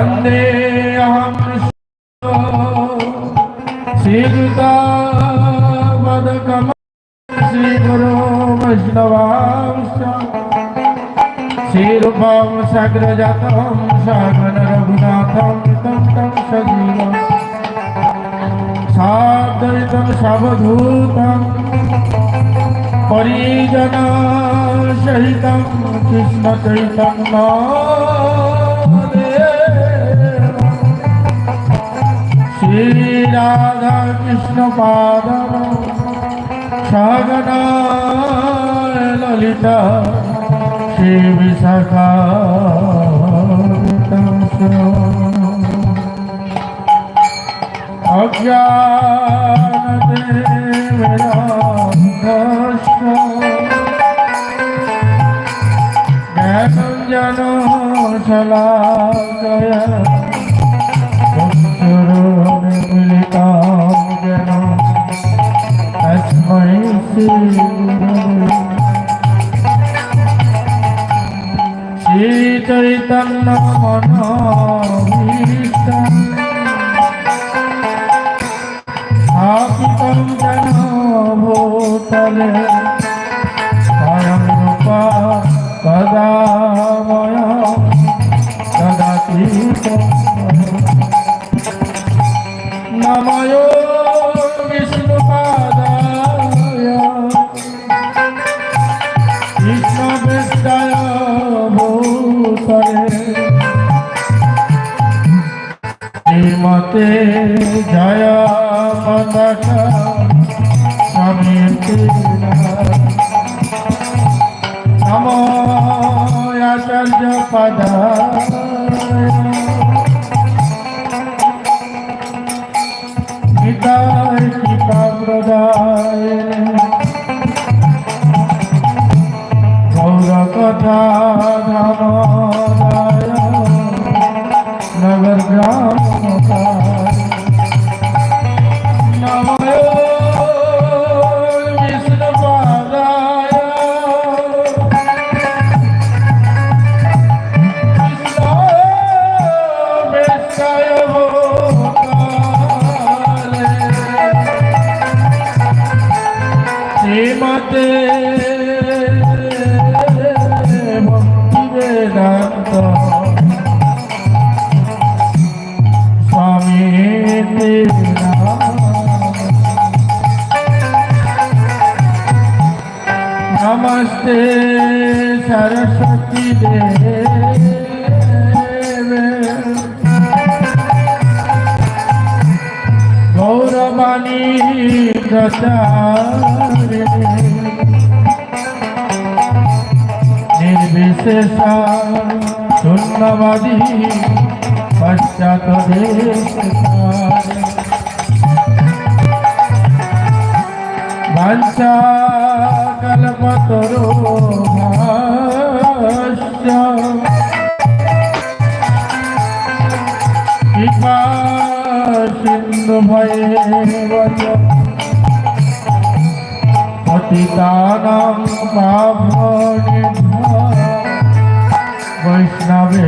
वन्दे अहं श्रीयुतावदकम श्रीगुरो वैष्णवांश्च श्रीरूपं सग्रजातं सागन रघुनाथं तं तं सजीवम् साद्वैतं सावधूतं परिजना सहितं कृष्णचैतन्यदेव श्रीराधाकृष्णपादं सगना ललिता श्रीविशाखा জ্ঞানঞ্জন শলাকয় মিলিতাম চৈতন্য মন স্থাপিত জন ভূতলে। পতাকা সমিতি নম আচার্য পদ গীতায় কৃপা প্রদায়। গৌর কথা গৌরবাণী প্রচারে। নির্বিশেষ শূন্যবাদী পশ্চাৎ বাঞ্ছা কল্পতরো কৃপা সিন্ধু ভয়ে পতিতানাং পাবনে বৈষ্ণবে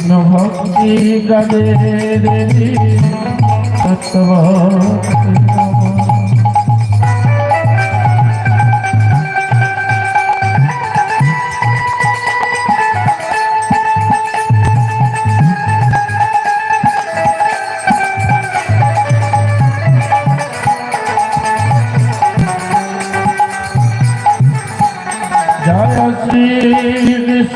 কৃষ্ণ ভক্তি গদে দেবী তত্ত্ব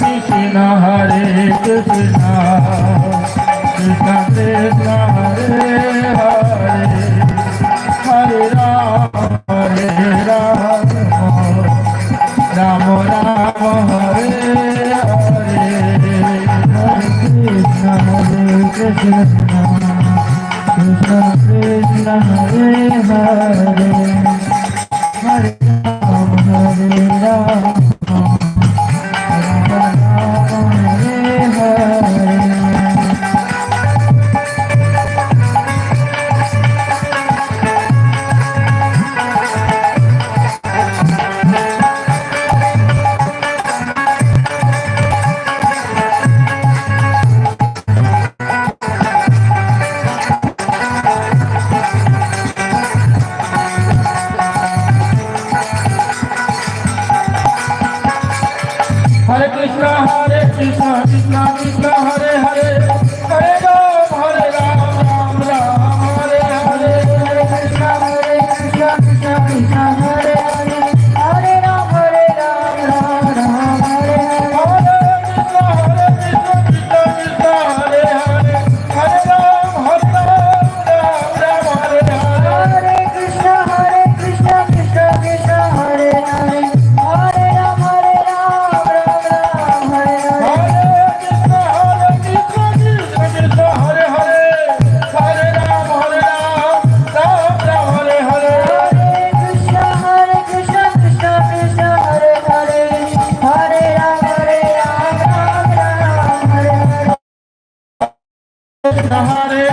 কৃষ্ণ হরে পাহাড়ে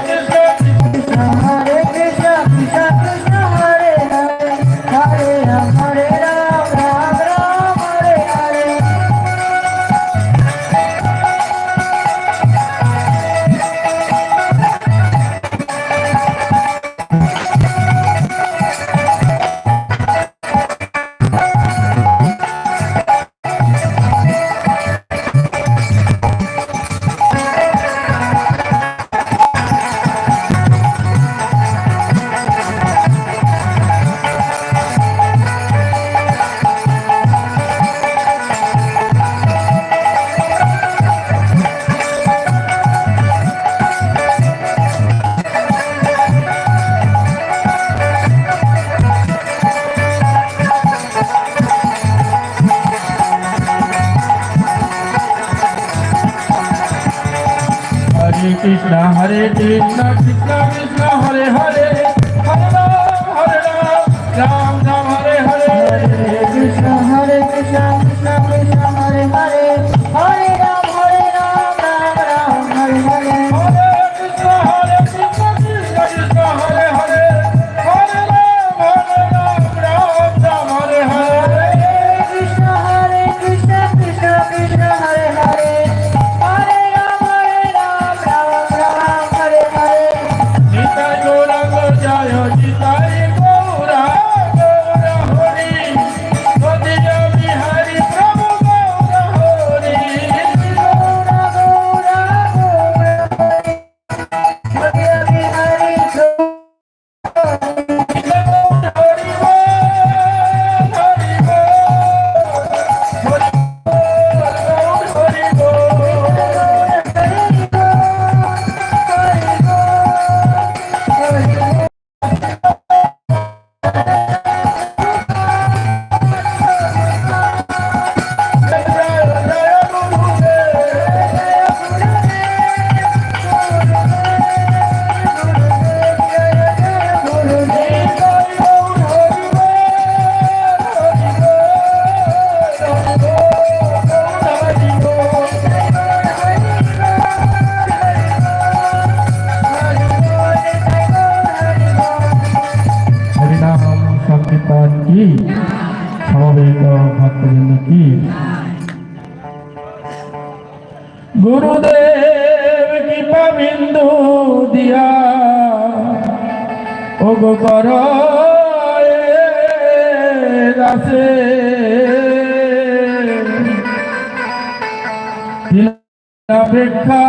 অপেক্ষা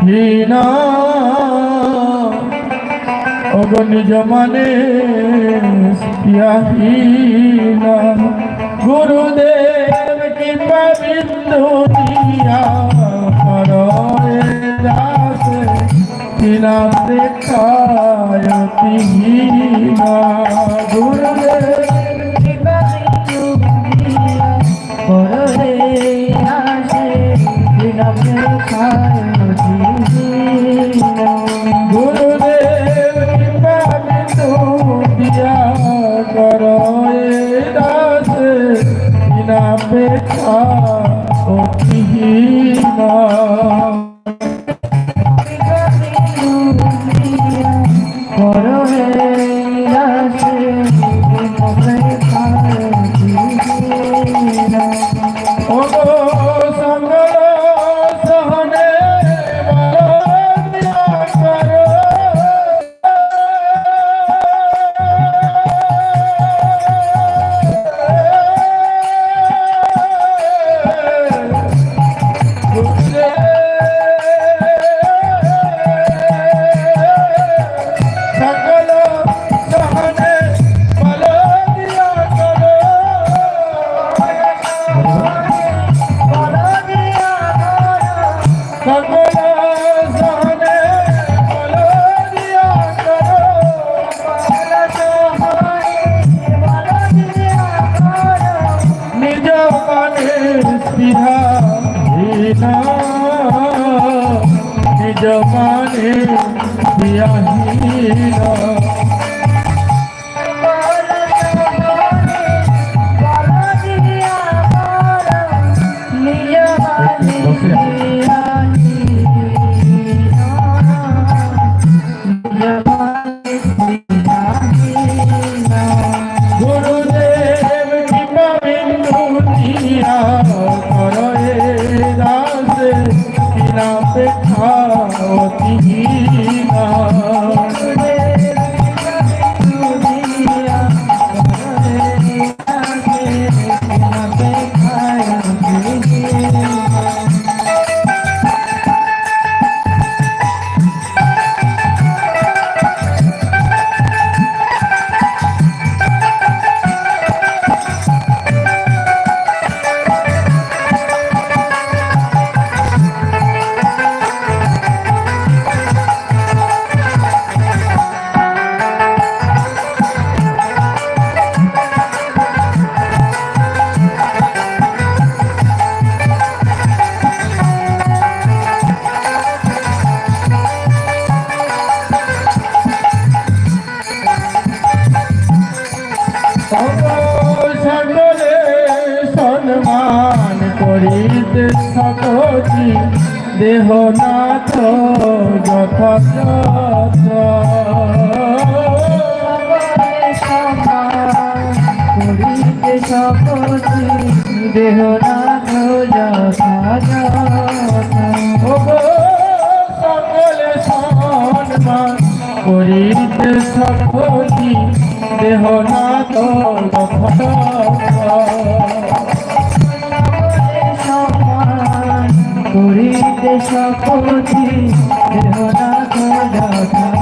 হীন অগণিজ মানে হীন গুরুদেব কিংবা দেখায় দেখা গুরু Oh, oh, oh, Oh. সকলি দেহ নাথ যথা সকলে সমান করিতে দেহ নাথ যথা সকলে সম্মান করিতে সকলি দেহ নাথ যথা সকলি দেহ